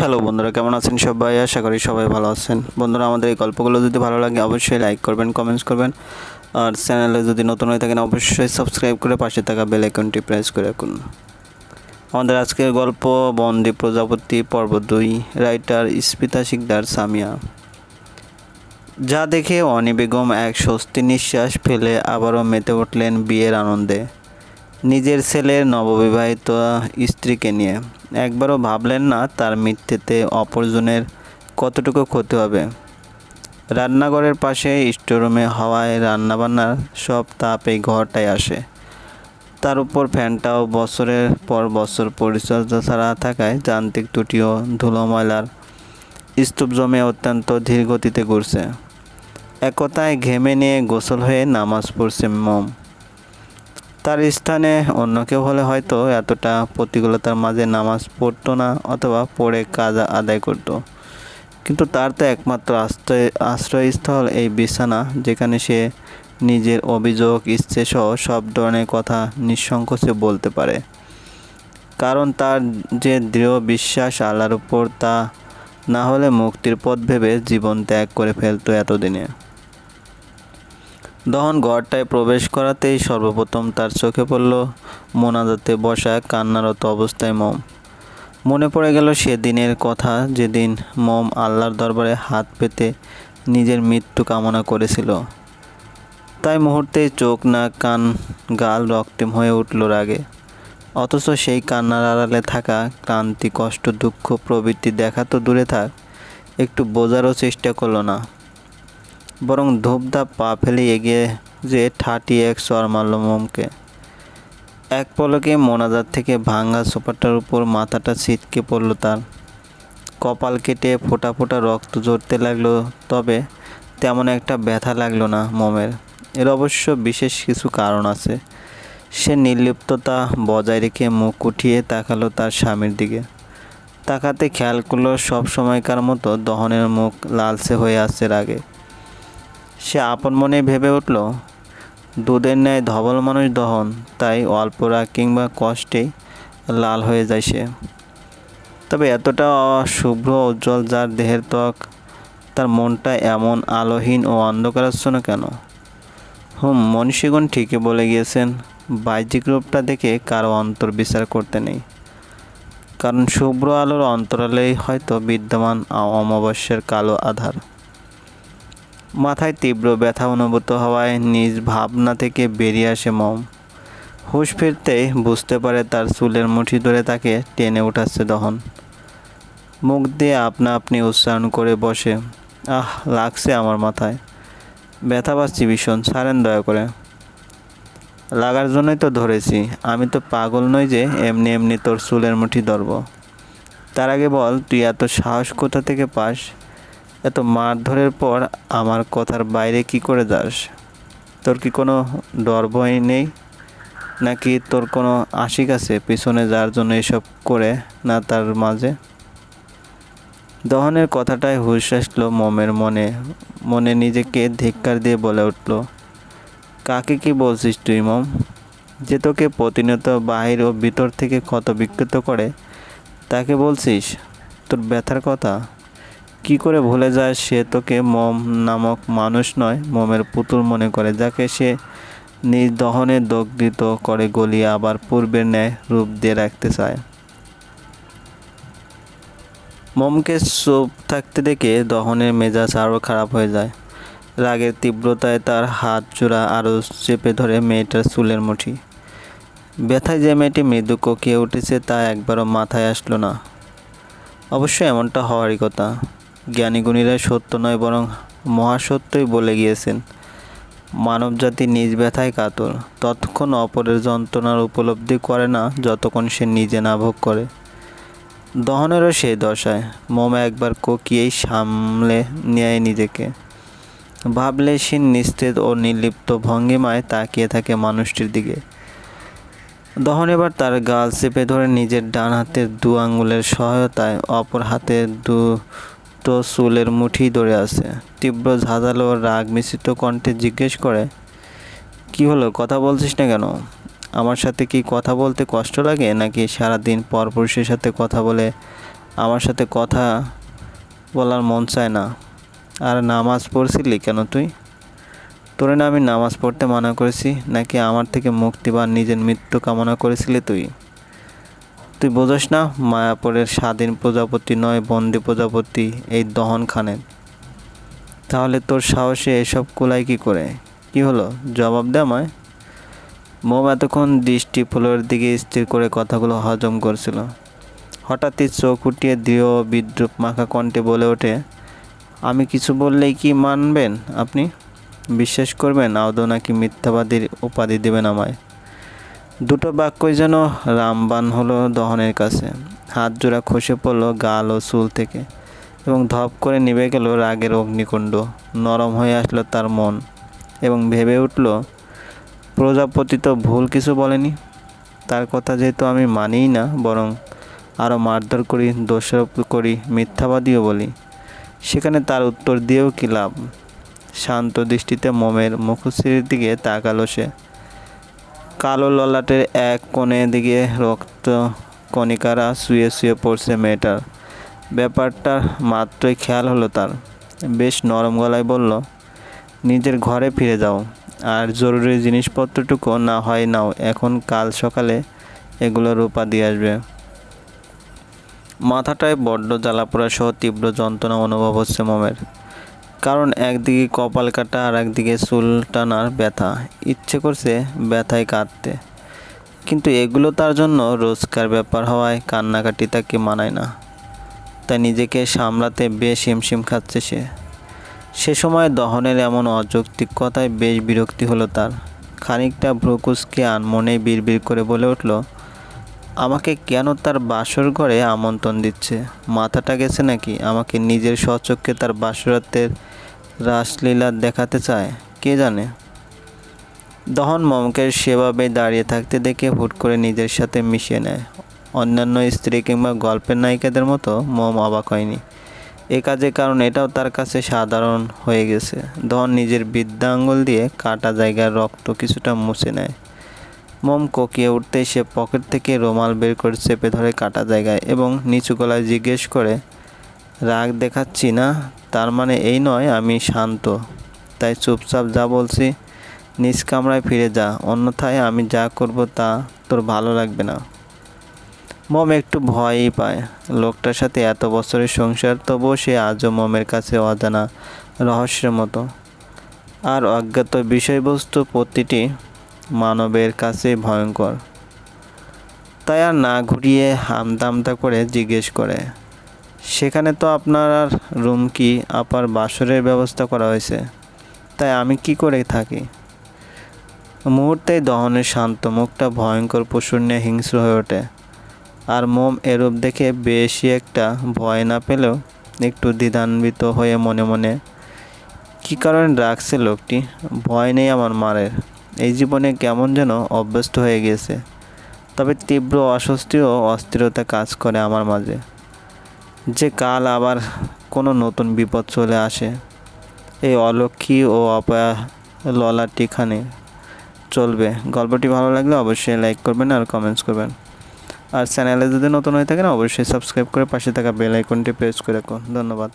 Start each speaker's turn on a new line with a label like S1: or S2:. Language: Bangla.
S1: হ্যালো বন্ধুরা, কেমন আছেন সবাই? আশা করি সবাই ভালো আছেন। বন্ধুরা, আমাদের এই গল্পগুলো যদি ভালো লাগে, অবশ্যই লাইক করবেন কমেন্টস করবেন। আর চ্যানেলে যদি নতুন হয়ে থাকেন, অবশ্যই সাবস্ক্রাইব করে পাশে থাকা বেল আইকনটি প্রেস করে রাখুন। আমাদের আজকের গল্প, বন্দি প্রজাপতি, পর্ব দুই রাইটার স্মিতা শিকদার, সামিয়া। যা দেখে অনি বেগম এক স্বস্তি নিঃশ্বাস ফেলে আবারও মেতে উঠলেন বিয়ের আনন্দে। নিজের ছেলের নববিবাহিত স্ত্রীকে নিয়ে। একবারও ভাবলেন না তার মৃত্যুতে অপরজনের কতটুকু ক্ষতি হবে। রান্নাঘরের পাশে স্টোরুমে হাওয়ায় রান্নাবান্নার সব তাপ এই ঘরটায় আসে। তার উপর ফ্যানটাও বছরের পর বছর পরিচর্যা ছাড়া থাকায় যান্ত্রিক ত্রুটিও ধুলো ময়লার স্তূপ জমে অত্যন্ত ধীর গতিতে ঘুরছে। একতায় ঘেমে নিয়ে গোসল হয়ে নামাজ পড়ছে মম। তার স্থানে অন্য কেউ হলে হয়তো এতটা প্রতিকূলতার মাঝে নামাজ পড়তো না অথবা পড়ে কাজ আদায় করতো। কিন্তু তার তো একমাত্র আশ্রয়, আশ্রয়স্থল এই বিছানা যেখানে সে নিজের অভিযোগ, ইচ্ছে সহ সব ধরনের কথা নিঃসংকোচে বলতে পারে। কারণ তার যে দৃঢ় বিশ্বাস আল্লাহর উপর তা না হলে মুক্তির পথ ভেবে জীবন ত্যাগ করে ফেলতো এতদিনে। দহন ঘরটায় প্রবেশ করাতেই সর্বপ্রথম তার চোখে পড়ল মোনাজাতে বসা কান্নারত অবস্থায় মম। মনে পড়ে গেল সেদিনের কথা যেদিন মম আল্লাহর দরবারে হাত পেতে নিজের মৃত্যু কামনা করেছিল। তাই মুহূর্তে চোখ, নাক, কান, গাল রক্তিম হয়ে উঠল রাগে। অথচ সেই কান্নার আড়ালে থাকা ক্লান্তি, কষ্ট, দুঃখ প্রবৃত্তি দেখা তো দূরে থাক, একটু বোঝারও চেষ্টা করল না। বরং ধূপধাপ পা ফেলে এগিয়ে যে ঠাটি এক সর মারল মোমকে। এক পলকে মোনাজার থেকে ভাঙ্গা সোফাটার উপর মাথাটা ছিটকে পড়ল তার। কপাল কেটে ফোঁটা ফোঁটা রক্ত ঝরতে লাগল, তবে তেমন একটা ব্যথা লাগল না মোমের। এর অবশ্য বিশেষ কিছু কারণ আছে। সে নির্লিপ্ততা বজায় রেখে মুখ উঠিয়ে তাকালো তার স্বামীর দিকে। তাকাতে খেয়াল করল সব সময়কার মতো দহনের মুখ লালচে হয়ে আসছে রাগে। সে আপন মনে ভেবে উঠল, দুধের ন্যায় ধবল মানুষ দহন, তাই অল্প রাগ কিংবা কষ্টে লাল হয়ে যায় সে। তবে এতটা শুভ্র উজ্জ্বল যার দেহের ত্বক, তার মনটা এমন আলোহীন ও অন্ধকারাচ্ছন্ন কেন? হুম, মনীষীগণ ঠিকই বলে গিয়েছেন, বাহ্যিক রূপটা দেখে কারও অন্তর বিচার করতে নেই। কারণ শুভ্র আলোর অন্তরালেই হয়তো বিদ্যমান অমাবস্যার কালো আধার। মাথায় তীব্র ব্যথা অনুভূত হওয়ায় নিজ ভাবনা থেকে বেরিয়ে আসে মম। হুঁশ ফিরতেই বুঝতে পারে তার চুলের মুঠি ধরে তাকে টেনে উঠাচ্ছে দহন। মুখ দিয়ে আপনা আপনি উচ্চারণ করে বসে, আহ, লাগছে আমার মাথায়। ব্যথা পাচ্ছি ভীষণ, ছাড়েন দয়া করে। লাগার জন্যই তো ধরেছি, আমি তো পাগল নই যে এমনি এমনি তোর চুলের মুঠি ধরব। তার আগে বল, তুই এত সাহস কোথা থেকে পাস? এত মারধরের পর আমার কথার বাইরে কি করে যাস? তোর কি কোনো ডর ভয় নেই? নাকি তোর কোনো আশিক আছে পিছনে যার জন্য এসব করে না তার মাঝে? দহনের কথাটাই হুশ আসলো মমের মনে। মনে নিজেকে ধিক্কার দিয়ে বলে উঠল, কাকে কি বলছিস তুই, মম? যে তোকে প্রতিনিয়ত বাহির ও ভিতর থেকে ক্ষত বিক্ষত করে, তাকে বলছিস? তোর ব্যথার কথা? কি করে ভুলে যায় সে তোকে মম নামক মানুষ নয়, মমের পুতুল মনে করে, যাকে সে নিজ দহনে দগ্ধিত করে গলিয়ে আবার পূর্বের ন্যায় রূপ দিয়ে রাখতে চায়। মমকে চুপ থাকতে দেখে দহনের মেজাজ আরও খারাপ হয়ে যায়। রাগের তীব্রতায় তার হাত জোড়া আরও চেপে ধরে মেয়েটার চুলের মুঠি। ব্যথায় যে মেয়েটি মৃদু কোকিয়ে উঠেছে তা একবারও মাথায় আসলো না। অবশ্য এমনটা হওয়ারই কথা। জ্ঞানীগুণীরা সত্য নয়, বরং মহাসত্যই বলে গিয়েছেন, মানবজাতি নিজ ব্যথায় কাতর, ততক্ষণ অপরের যন্ত্রণার উপলব্ধি করে না যতক্ষণ সে নিজে না ভোগ করে। দহনেরও সেই দশায়, মোমে একবার কোকিয়েই সামলে নেয় নিজেকে। ভাবলে সে নিস্তেজ ও নির্লিপ্ত ভঙ্গিমায় তাকিয়ে থাকে মানুষটির দিকে। দহন এবার তার গাল চেপে ধরে নিজের ডান হাতের দু আঙ্গুলের সহায়তায় অপর হাতের দু চুলের মুঠি ধরে আছে। তীব্র ঝাঁঝালো রাগ মিশ্রিত কণ্ঠে জিজ্ঞেস করে, কি হলো? কথা বলছিস না কেন? আমার সাথে কি কথা বলতে কষ্ট লাগে, নাকি সারাদিন পরপুরুষের সাথে কথা বলে আমার সাথে কথা বলার মন চায় না? আর নামাজ পড়ছিলি কেন তুই? তোরে না আমি নামাজ পড়তে মানা করেছি, নাকি আমার থেকে মুক্তি বা নিজের মৃত্যু কামনা করেছিলি তুই? তুই বোঝস না মায়াপুরের স্বাধীন প্রজাপতি নয়, বন্দি প্রজাপতি এই দহন খানের। তাহলে তোর সাহসে এসব কুলাই কি করে? কি হলো? জবাব দে আমায়। মোম এতক্ষণ দৃষ্টি ফুলের দিকে স্থির করে কথাগুলো হজম করছিল। হঠাৎই চোখ উঠিয়ে দৃঢ় বিদ্রুপ মাখা কণ্ঠে বলে ওঠে, আমি কিছু বললেই কি মানবেন আপনি? বিশ্বাস করবেন আদৌ নাকি মিথ্যাবাদীর উপাধি দেবেন আমায়? দুটো বাক্যই যেন রামবান হলো দহনের কাছে। হাত জোড়া খসে পড়ল গাল ও চুল থেকে এবং ধপ করে নিভে গেল রাগের অগ্নিকুণ্ড। নরম হয়ে আসলো তার মন এবং ভেবে উঠল, প্রজাপতি তো ভুল কিছু বলেনি। তার কথা যেহেতু আমি মানিই না, বরং আরও মারধর করি, দোষারোপ করি, মিথ্যাবাদীও বলি, সেখানে তার উত্তর দিয়েও কী লাভ? শান্ত দৃষ্টিতে মোমের মুখশ্রীর দিকে তাকালো সে। কালো ললাটের এক কোণে দিকে রক্ত কণিকারা শুয়ে শুয়ে পড়ছে মেয়েটার। ব্যাপারটা মাত্রই খেয়াল হলো তার। বেশ নরম গলায় বলল, নিজের ঘরে ফিরে যাও। আর জরুরি জিনিসপত্রটুকু না হয় নাও, এখন কাল সকালে এগুলো রূপা দিয়ে আসবে। মাথাটায় বড্ড জ্বালাপোড়া সহ তীব্র যন্ত্রণা অনুভব হচ্ছে মোমের। কারণ একদিকে কপাল কাটা আর একদিকে চুল টানার ব্যথা। ইচ্ছে করছে ব্যথায় কাঁদতে। কিন্তু এগুলো তার জন্য রোজকার ব্যাপার হওয়ায় কান্নাকাটি তাকে মানায় না। তাই নিজেকে সামলাতে বেশ হিমশিম খাচ্ছে সে। সে সময় দহনের এমন অযৌক্তিক কথায় বেশ বিরক্তি হলো তার। খানিকটা ভ্রুকুসকে আনমনেই বিড়বিড় করে বলে উঠল আমাকে কেন তার বাসর ঘরে আমন্ত্রণ দিচ্ছে? মাথাটা গেছে নাকি? আমাকে নিজের স্বচক্ষে তার বাসরাতের রাসলীলা দেখাতে চায়? কে জানে? দহন মমকে সেভাবে দাঁড়িয়ে থাকতে দেখে হুট করে নিজের সাথে মিশিয়ে নেয়। অন্যান্য স্ত্রী কিংবা গল্পের নায়িকাদের মতো মম অবাক হয়নি। এ কাজের কারণ এটাও তার কাছে সাধারণ হয়ে গেছে। দহন নিজের বিদ্যা আঙ্গুল দিয়ে কাটা জায়গার রক্ত কিছুটা মুছে নেয়। মোম কোকিয়ে উঠতেই সে পকেট থেকে রুমাল বের করে চেপে ধরে কাটা জায়গায় এবং নিচু গলায় জিজ্ঞেস করে, রাগ দেখাচ্ছি না? তার মানে এই নয় আমি শান্ত। তাই চুপচাপ যা বলছি, নিজ কামরায় ফিরে যা, অন্যথায় আমি যা করব তা তোর ভালো লাগবে না। মম একটু ভয়ই পায়। লোকটার সাথে এত বছরের সংসার, তবুও সে আজও মমের কাছে অজানা রহস্যের মতো। আর অজ্ঞাত বিষয়বস্তু প্রতিটি মানবের কাছে ভয়ঙ্কর। তাই আর না ঘুরিয়ে হামদামদা করে জিজ্ঞেস করে, সেখানে তো আপনার আর রুম কি? আপার বাসরের ব্যবস্থা করা হয়েছে। তাই আমি কি করে থাকি? মুহূর্তেই দহনের শান্ত মুখটা ভয়ঙ্কর পশুর নিয়ে হিংস্র হয়ে ওঠে, আর মোম এরূপ দেখে বেশি একটা ভয় না পেলেও একটু দ্বিধান্বিত হয়ে মনে মনে, কী কারণে রাখছে লোকটি? ভয় নেই আমার মারের। এই জীবনে কেমন যেন অভ্যস্ত হয়ে গেছে। তবে তীব্র অস্বস্তি ও অস্থিরতা কাজ করে আমার মাঝে। যে কাল আবার কোনো নতুন বিপদ চলে আসে, এই অলক্ষী ও অপয়া ললাটিখানে চলবে। গল্পটি ভালো লাগলে অবশ্যই লাইক করবেন আর কমেন্টস করবেন। আর চ্যানেলে যদি নতুন হয়ে থাকেন, অবশ্যই সাবস্ক্রাইব করে পাশে থাকা বেল আইকনটি প্রেস করে রাখুন। ধন্যবাদ।